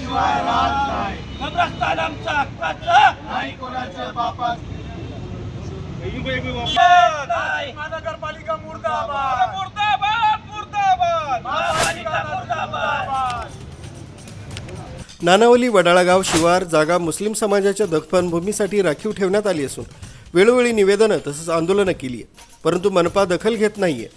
शिवाय राहत नाही कब्रस्तान आमचा नाही बापाच महानगरपालिका मुर्दाबाद नानावली वडाळागाव शिवार जागा मुस्लिम समाजाच्या दफनभूमीसाठी राखीव ठेवण्यात आली असून वेळोवेळी निवेदनं तसंच आंदोलनं केली आहे परंतु मनपा दखल घेत नाहीये.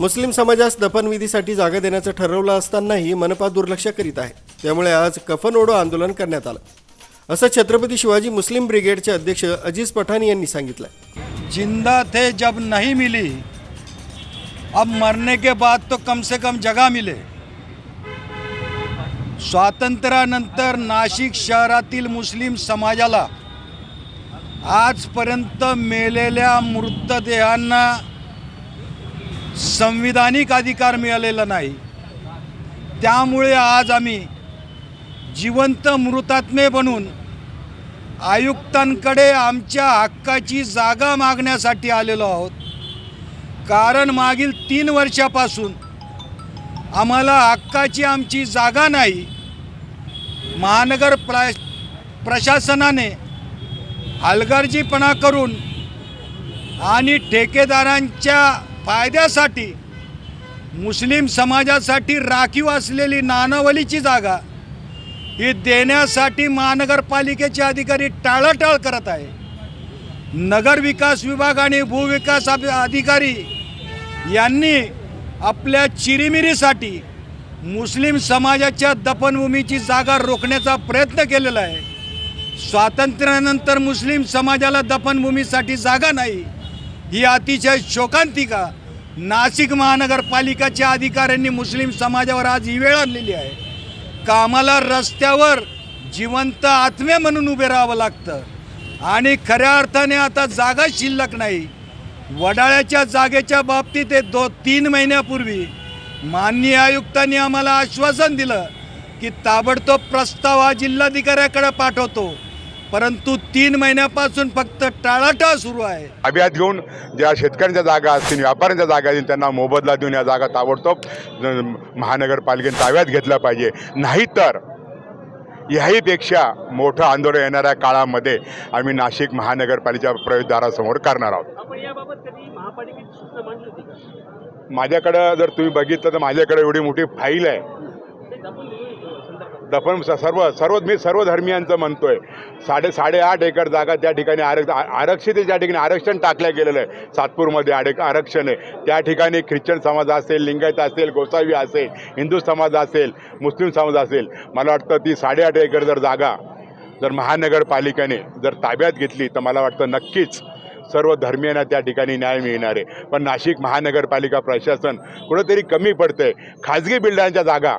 मुस्लिम समाजास दफनविधीसाठी जागा देण्याचं ठरवलं असतानाही मनपा दुर्लक्ष करीत आहे. त्यामुळे आज कफन ओढो आंदोलन करण्यात आलं. असं छत्रपती शिवाजी मुस्लिम ब्रिगेडचे अध्यक्ष अजीज पठाण यांनी सांगितलं जिंदा थे जब नहीं मिली अब मरने के बाद तो कम से कम जगा मिले। स्वातंत्र्यानंतर नाशिक शहरातील मुस्लिम समाजाला आजपर्यंत मेलेल्या मृतदेहांना संविधानिक अधिकार मिळालेला नाही. त्यामुळे आज आम्ही जिवंत मृतात्मे बनून आयुक्तांकडे आमच्या हक्काची जागा मागण्यासाठी आलेलो आहोत. कारण मागील तीन वर्षापासून आम्हाला हक्काची आमची जागा नाही. महानगर प्रा प्रशासनाने हलगर्जीपणा करून आणि ठेकेदारांच्या फायद्यासाठी मुस्लिम समाजासाठी राखीव असलेली नानावलीची जागा ही देण्यासाठी महानगरपालिकेचे अधिकारी टाळाटाळ करत आहे. नगर विकास विभाग आणि भूविकास अधिकारी यांनी आपल्या चिरीमिरीसाठी मुस्लिम समाजाच्या दफनभूमीची जागा रोखण्याचा प्रयत्न केलेला आहे. स्वातंत्र्यानंतर मुस्लिम समाजाला दफनभूमीसाठी जागा नाही ही अतिशय शोकांतिका नाशिक महानगरपालिकाच्या अधिकाऱ्यांनी मुस्लिम समाजावर आज ही वेळ आणलेली आहे. कामाला रस्त्यावर जिवंत आत्मे म्हणून उभे राहावं लागतं. आणि खऱ्या अर्थाने आता जागा शिल्लक नाही. वडाळ्याच्या जागेच्या बाबतीत हे दो तीन महिन्यापूर्वी माननीय आयुक्तांनी आम्हाला आश्वासन दिलं की ताबडतोब प्रस्ताव हा जिल्हाधिकाऱ्याकडे पाठवतो. परंतु तीन महिन्यापासून फक्त टाळाटाळ सुरू आहे. ताब्यात घेऊन ज्या शेतकऱ्यांच्या जागा असतील व्यापाऱ्यांच्या जागा असतील त्यांना मोबदला देऊन या जागा ताबडतोब महानगरपालिकेने ताब्यात घेतल्या पाहिजे. नाहीतर याहीपेक्षा मोठं आंदोलन येणाऱ्या काळामध्ये आम्ही नाशिक महानगरपालिका प्रवेशद्वारासमोर करणार आहोत? माझ्याकडं जर तुम्ही बघितलं तर माझ्याकडे एवढी मोठी फाईल आहे. दफन सर्व सर्व मी सर्व धर्मियांचं म्हणतोय. साडे साडेआठ एकर जागा त्या ठिकाणी आरक्ष आरक्षित ज्या ठिकाणी आरक्षण टाकलं गेलेलं आहे. सातपूरमध्ये आडे आरक्षण आहे. त्या ठिकाणी ख्रिश्चन समाज असेल लिंगायत असेल गोसावी असेल हिंदू समाज असेल मुस्लिम समाज असेल मला वाटतं ती साडेआठ एकर जर जागा जर महानगरपालिकेने जर ताब्यात घेतली तर मला वाटतं नक्कीच सर्व धर्मियांना त्या ठिकाणी न्याय मिळणार आहे. पण नाशिक महानगरपालिका प्रशासन कुठंतरी कमी पडतंय. खाजगी बिल्डरांच्या जागा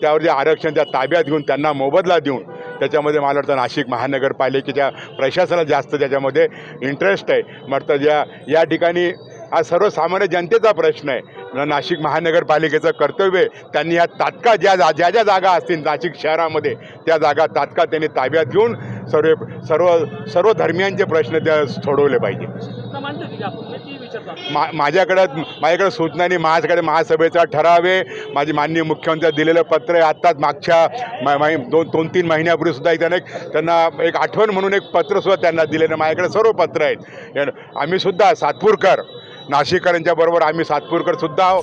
त्यावर जे आरक्षण त्या ताब्यात घेऊन त्यांना मोबदला देऊन त्याच्यामध्ये मला वाटतं नाशिक महानगरपालिकेच्या प्रशासनाला जास्त त्याच्यामध्ये इंटरेस्ट आहे. म्हटलं ज्या या ठिकाणी हा सर्वसामान्य जनतेचा प्रश्न आहे. नाशिक महानगरपालिकेचं कर्तव्य आहे. त्यांनी ह्या तात्काळ ज्या जा- ज्या ज्या जागा असतील नाशिक शहरामध्ये त्या जागा तात्काळ त्यांनी ताब्यात घेऊन सर्व सर्व सर्व धर्मियांचे प्रश्न त्या सोडवले पाहिजे. मा माझ्याकडं माझ्याकडे सूचनांनी माझ्याकडे महासभेचा ठराव आहे. माझे माननीय मुख्यमंत्र्यांना दिलेलं पत्र आहे. आत्ताच मागच्या मा- मा- दोन दोन तीन महिन्यापूर्वी सुद्धा त्याने एक त्यांना एक आठवण म्हणून एक पत्रसुद्धा त्यांना दिलेलं माझ्याकडे सर्व पत्र आहेत. या- आम्ही सुद्धा सातपूरकर नाशिककरांच्या बरोबर आम्ही सातपूरकर सुद्धा आहो.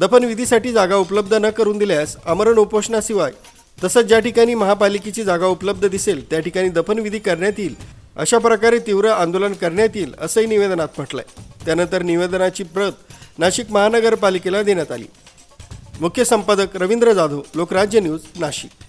दफनविधीसाठी जागा उपलब्ध न करून दिल्यास आमरण उपोषणाशिवाय तसंच ज्या ठिकाणी महापालिकेची जागा उपलब्ध दिसेल त्या ठिकाणी दफनविधी करण्यात येईल. अशा प्रकारे तीव्र आंदोलन करण्यात येईल असंही निवेदनात म्हटलंय. त्यानंतर निवेदनाची प्रत नाशिक महानगरपालिकेला देण्यात आली. मुख्य संपादक रवींद्र जाधव लोकराज्य न्यूज नाशिक.